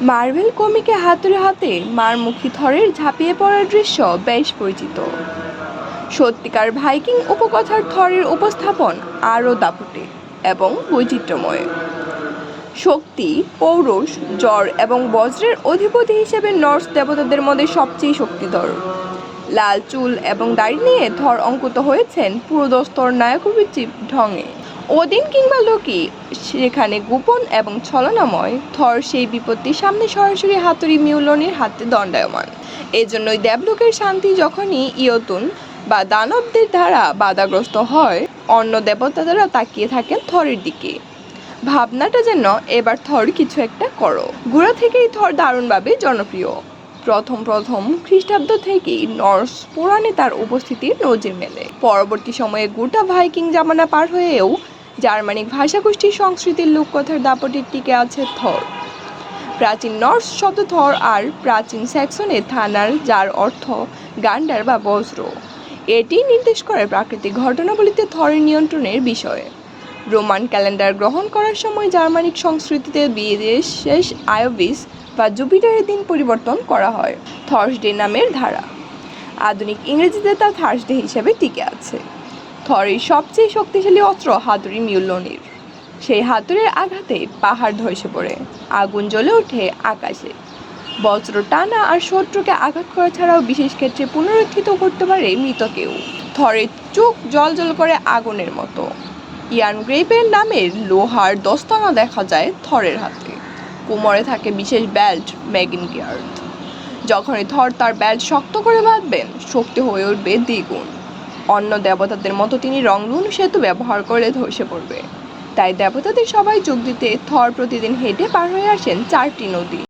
Marvel কমিকে হাতুড়ে হাতে মার মারমুখী থরের ঝাঁপিয়ে পড়ার দৃশ্য বেশ পরিচিত। সত্যিকার ভাইকিং উপকথার থরের উপস্থাপন আরও দাপুটে এবং বৈচিত্র্যময়। শক্তি, পৌরুষ, জ্বর এবং বজ্রের অধিপতি হিসেবে নর্স দেবতাদের মধ্যে সবচেয়ে শক্তিধর। লাল চুল এবং দাড়ি নিয়ে থর অঙ্কিত হয়েছেন পুরোদস্তর নায়কবিচিপ ঢঙে। ওদিন কিংবা লোকি সেখানে গোপন এবং ছলনাময় থর সেই বিপত্তির সামনে সরাসরি হাতুড়ি মিউলনির হাতে দণ্ডায়মান। এজন্যই দেবলোকের শান্তি যখনই ইয়তুন বা দানবদের দ্বারা বাধাগ্রস্ত হয়, অন্য দেবতারা তাকিয়ে থাকেন থরের দিকে। ভাবনাটা যেন এবার থর কিছু একটা করো। গোড়া থেকেই থর দারুণভাবে জনপ্রিয়। প্রথম প্রথম খ্রিস্টাব্দ থেকেই নর্স পুরাণে তার উপস্থিতির নজির মেলে। পরবর্তী সময়ে গোটা ভাইকিং জামানা পার হয়েও জার্মানিক ভাষাগোষ্ঠীর সংস্কৃতির লোককথার দাপটে টিকে আছে থর। প্রাচীন নর্স শব্দ থর আর প্রাচীন স্যাক্সনে থানার, যার অর্থ গান্ডার বা বজ্র। এটি নির্দেশ করে প্রাকৃতিক ঘটনাবলিতে থরের নিয়ন্ত্রণের বিষয়ে। রোমান ক্যালেন্ডার গ্রহণ করার সময় জার্মানিক সংস্কৃতিতে বিদেশ শেষ আয়োবিস বা জুপিটারের দিন পরিবর্তন করা হয়, থার্সডে নামের ধারা। আধুনিক ইংরেজিতে তা থার্সডে হিসেবে টিকে আছে। থরের সবচেয়ে শক্তিশালী অস্ত্র হাতুড়ি মিউলনির। সেই হাতুড়ির আঘাতে পাহাড় ধসে পড়ে, আগুন জ্বলে ওঠে আকাশে। বজ্র টানা আর শত্রুকে আঘাত করা ছাড়াও বিশেষ ক্ষেত্রে পুনরুত্থিত করতে পারে মৃতকেও থরের চোখ জল জল করে আগুনের মতো। ইয়ান গ্রেপের নামের লোহার দস্তানা দেখা যায় থরের হাতে। কোমরে থাকে বিশেষ বেল্ট ম্যাগিন গিয়ার্ড যখনই থর তার বেল্ট শক্ত করে বাঁধবেন, শক্তি হয়ে উঠবে দ্বিগুণ। অন্য দেবতাদের মতো তিনি রংলুন সেতু ব্যবহার করে ধসে পড়বে। তাই দেবতাদের সবাই যোগ দিতে থর প্রতিদিন হেঁটে পার হয়ে আসেন চারটি নদী।